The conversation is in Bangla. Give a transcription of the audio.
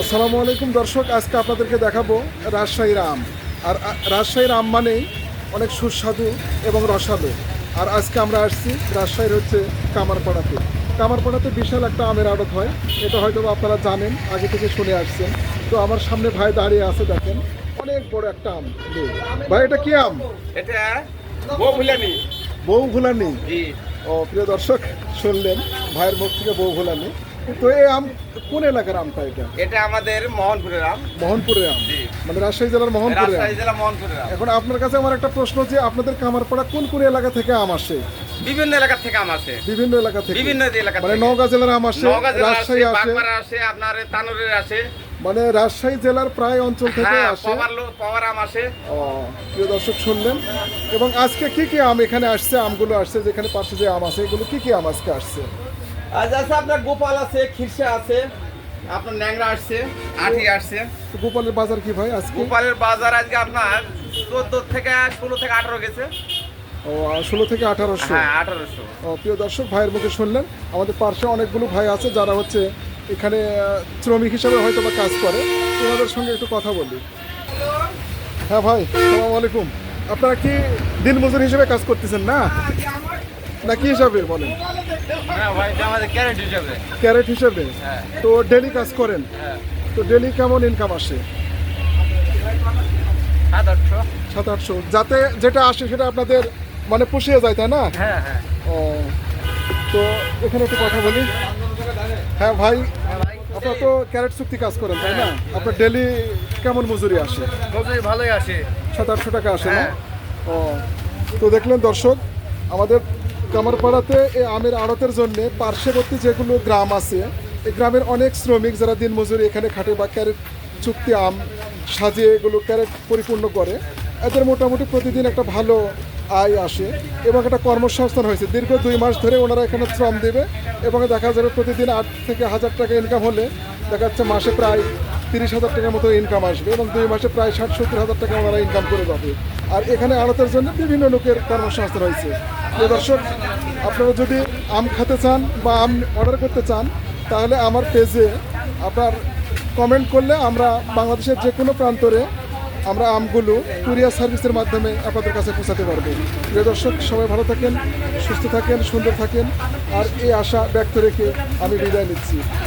আসসালামু আলাইকুম দর্শক আজকে আপনাদেরকে দেখাবো রাজশাহীর আম। আর রাজশাহীর আম মানেই অনেক সুস্বাদু এবং রসালো। আর আজকে আমরা আসছি রাজশাহীর হচ্ছে কামারপাড়াতে। কামারপাড়াতে বিশাল একটা আমের আড়ত হয় এটা হয়তো আপনারা জানেন আগে থেকে শুনে আসছেন। তো আমার সামনে ভাই দাঁড়িয়ে আছে দেখেন অনেক বড় একটা আম। ভাই এটা কি আম? এটা বউ ভুলানি বউ ভুলানি ও প্রিয় দর্শক শুনলেন ভাইয়ের মুখ থেকে বউ ভুলানি তো এই আম কোন এলাকার আমটা এটা? এটা আমাদের মোহনপুরের আম। মোহনপুরের আম। মানে রাজশাহী জেলার মোহনপুরের রাজশাহী জেলা মোহনপুরের আম। এখন আপনার কাছে আমার একটা প্রশ্ন যে আপনাদের কামারপাড়া কোন কোন এলাকা থেকে আম আসে? বিভিন্ন এলাকা থেকে আম আসে। বিভিন্ন এলাকা থেকে। বিভিন্ন এলাকা মানে নওগাঁ জেলার আম আসে রাজশাহী আসে। আসে আপনার তানুরের আসে। মানে রাজশাহী জেলার প্রায় অঞ্চল থেকে হ্যাঁ আসে। পাওয়ার পাওয়ার আম আসে। ও, প্রিয় দর্শক শুনলেন। এবং আজকে কি কি আম এখানে আসছে আমগুলো আসছে যেখানে পাশে যে আম আছে এগুলো কি কি আম আজকে আসছে? আজ আছে আপনার গোপাল আছে খিরসা আছে আপনার ন্যাংরা আসছে আঠি আসছে। তো গোপালের বাজার কি ভাই আজকে? গোপালের বাজার আজকে আপনার চোদ্দ থেকে ষোলো থেকে আঠারো গেছে। ও ষোলো থেকে আঠারোশো। হ্যাঁ আঠারোশো। ও, প্রিয় দর্শক ভাইয়ের মুখে শুনলেন আমাদের পার্শ্বে অনেকগুলো ভাই আছে যারা হচ্ছে এখানে শ্রমিক হিসাবে হয়তো বা কাজ করে। ওনাদের সঙ্গে একটু কথা বলি। হ্যাঁ ভাই সালাম আলাইকুম। আপনারা কি দিন মজুর হিসেবে কাজ করতেছেন না? না কি হিসাবে বলেন? হ্যাঁ ক্যারেট হিসাবে। ক্যারেট হিসেবে? হ্যাঁ। তো ডেলি কাজ করেন? হ্যাঁ। তো ডেলি কেমন ইনকাম আসে? সাত আটশো। যাতে যেটা আসে সেটা আপনাদের মানে পুষিয়ে যায় তাই না? হ্যাঁ ও তো এখানে একটু কথা বলি। হ্যাঁ ভাই আপনার তো ক্যারেট চুক্তি কাজ করেন তাই না? আপনার ডেলি কেমন মজুরি আসে? মজুরি ভালোই আসে। সাত আটশো টাকা আসে না। ও তো দেখলেন দর্শক আমাদের কামারপাড়াতে এই আমের আড়তের জন্য পার্শ্ববর্তী যেগুলো গ্রাম আছে, এই গ্রামের অনেক শ্রমিক যারা দিনমজুরি এখানে খাটে বা ক্যারেট, চুক্তি আম সাজিয়ে এগুলো ক্যারেট পরিপূর্ণ করে, এদের মোটামুটি প্রতিদিন একটা ভালো আয় আসে এবং একটা কর্মসংস্থান হয়েছে। দীর্ঘ দুই মাস ধরে ওনারা এখানে শ্রম দেবে এবং দেখা যাবে প্রতিদিন আট থেকে হাজার টাকা ইনকাম হলে দেখা যাচ্ছে মাসে প্রায় তিরিশ হাজার টাকার মতো ইনকাম আসবে এবং দুই মাসে প্রায় ষাট সত্তর হাজার টাকা ওনারা ইনকাম করে যাবে। আর এখানে আড়তের জন্য বিভিন্ন লোকের কর্মসংস্থান হয়েছে। দর্শক, আপনারা যদি আম খেতে চান বা আম অর্ডার করতে চান, তাহলে আমার পেজে আপনার কমেন্ট করলে আমরা বাংলাদেশের যে কোনো প্রান্তরে আমরা আমগুলো কুরিয়ার সার্ভিসের মাধ্যমে আপনাদের কাছে পৌঁছাতে পারব। প্রিয় দর্শক, সবাই ভালো থাকেন, সুস্থ থাকেন, সুন্দর থাকেন, আর এই আশা ব্যক্ত রেখে আমি বিদায় নিচ্ছি।